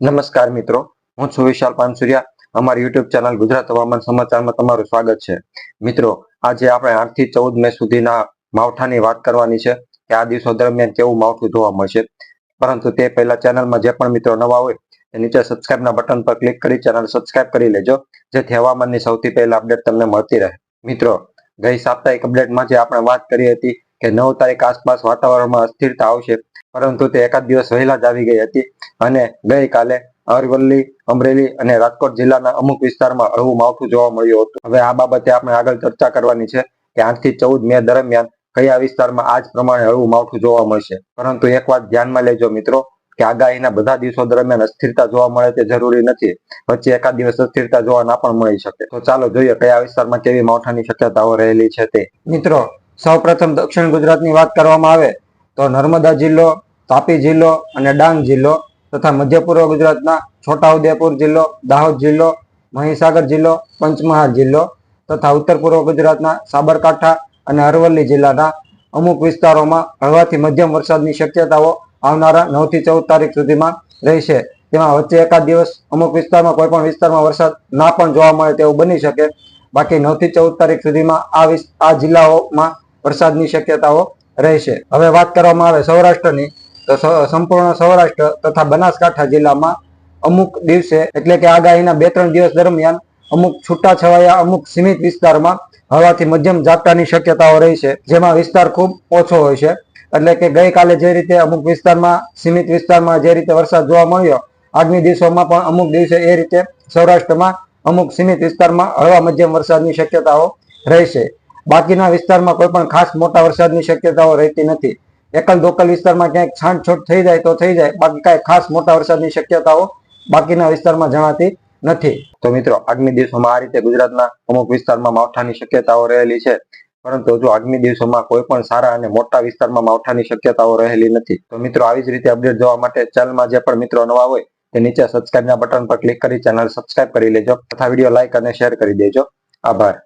નમસ્કાર મિત્રો, હું છું વિશાલ પાનસુરિયા. અમારી યુટ્યુબ ચેનલ ગુજરાત હવામાન સમાચારમાં તમારું સ્વાગત છે. મિત્રો, આજે આપણે આઠથી ચૌદ મે સુધીના માવઠાની વાત કરવાની છે કે આ દિવસો દરમિયાન કેવું માવઠું જોવા મળશે. પરંતુ તે પહેલા ચેનલમાં જે પણ મિત્રો નવા હોય નીચે સબસ્ક્રાઇબના બટન પર ક્લિક કરી ચેનલ સબસ્ક્રાઇબ કરી લેજો, જેથી હવામાનની સૌથી પહેલા અપડેટ તમને મળતી રહે. મિત્રો, ગઈ સાપ્તાહિક અપડેટમાં જે આપણે વાત કરી હતી કે નવ તારીખ આસપાસ વાતાવરણમાં અસ્થિરતા આવશે, પરંતુ તે એકાદ દિવસ વહેલા જ આવી ગઈ હતી અને ગઈકાલે અરવલ્લી, અમરેલી અને રાજકોટ જિલ્લાના અમુક વિસ્તારમાં હળવું માવઠું જોવા મળ્યું હતું. હવે આ બાબતે આપણે આગળ ચર્ચા કરવાની છે કે આઠથી ચૌદ મે દરમિયાન કયા વિસ્તારમાં આ જ પ્રમાણે હળવું માવઠું જોવા મળશે. પરંતુ એક વાત ધ્યાનમાં લેજો મિત્રો, કે આગાહીના બધા દિવસો દરમિયાન અસ્થિરતા જોવા મળે તે જરૂરી નથી. વચ્ચે એકાદ દિવસ અસ્થિરતા જોવા ના પણ મળી શકે. તો ચાલો જોઈએ કયા વિસ્તારમાં કેવી માવઠાની શક્યતાઓ રહેલી છે તે. મિત્રો સૌપ્રથમ દક્ષિણ ગુજરાતની વાત કરવામાં આવે તો નર્મદા જિલ્લો, તાપી જિલ્લો અને ડાંગ જિલ્લો તથા મધ્ય પૂર્વ ગુજરાતના છોટાઉદેપુર જિલ્લો, દાહોદ જિલ્લો, મહીસાગર જિલ્લો, પંચમહાલ જિલ્લો તથા ઉત્તર પૂર્વ ગુજરાતના સાબરકાંઠા અને અરવલ્લી જિલ્લાના અમુક વિસ્તારોમાં હળવાથી મધ્યમ વરસાદની શક્યતાઓ આવનારા નવથી ચૌદ તારીખ સુધીમાં રહેશે. તેમાં વચ્ચે એકાદ દિવસ અમુક વિસ્તારમાં કોઈ પણ વિસ્તારમાં વરસાદ ના પણ જોવા મળે તેવું બની શકે. બાકી નવથી ચૌદ તારીખ સુધીમાં આ આ જિલ્લાઓમાં વરસાદની શક્યતાઓ રહેશે. હવે વાત કરવામાં આવે સૌરાષ્ટ્રની, તો સંપૂર્ણ સૌરાષ્ટ્ર તથા બનાસકાંઠા જિલ્લામાં અમુક દિવસે, એટલે કે આગાહીના બે ત્રણ દિવસ દરમિયાન અમુક છૂટાછવાયા, અમુક સીમિત વિસ્તારમાં હળવાથી મધ્યમ ઝાપટાની શક્યતાઓ રહી છે, જેમાં વિસ્તાર ખૂબ ઓછો હોય છે. એટલે કે ગઈકાલે જે રીતે અમુક વિસ્તારમાં, સીમિત વિસ્તારમાં જે રીતે વરસાદ જોવા મળ્યો આગામી દિવસોમાં પણ અમુક દિવસે એ રીતે સૌરાષ્ટ્રમાં અમુક સીમિત વિસ્તારમાં હળવા મધ્યમ વરસાદની શક્યતાઓ રહેશે. બાકીના વિસ્તારમાં કોઈ પણ ખાસ મોટા વરસાદની શક્યતાઓ રહેતી નથી. એકલ દોકલ વિસ્તારમાં ક્યાંક છાંટછોટ થઈ જાય તો થઈ જાય, બાકી કાંઈ ખાસ મોટા વરસાદની શક્યતાઓ બાકીના વિસ્તારમાં જણાતી નથી. તો મિત્રો, આગામી દિવસોમાં આ રીતે ગુજરાતના અમુક વિસ્તારમાં માવઠાની શક્યતાઓ રહેલી છે. પરંતુ હજુ આગામી દિવસોમાં કોઈ પણ સારા અને મોટા વિસ્તારમાં માવઠાની શક્યતાઓ રહેલી નથી, તો મિત્રો, આવી જ રીતે અપડેટ જોવા માટે ચેનલમાં જે પણ મિત્રો નવા હોય, તે નીચે સબસ્ક્રાઇબના બટન પર ક્લિક કરી ચેનલ સબસ્ક્રાઇબ કરી લેજો તથા વીડિયો લાઇક અને શેર કરી દેજો. આભાર.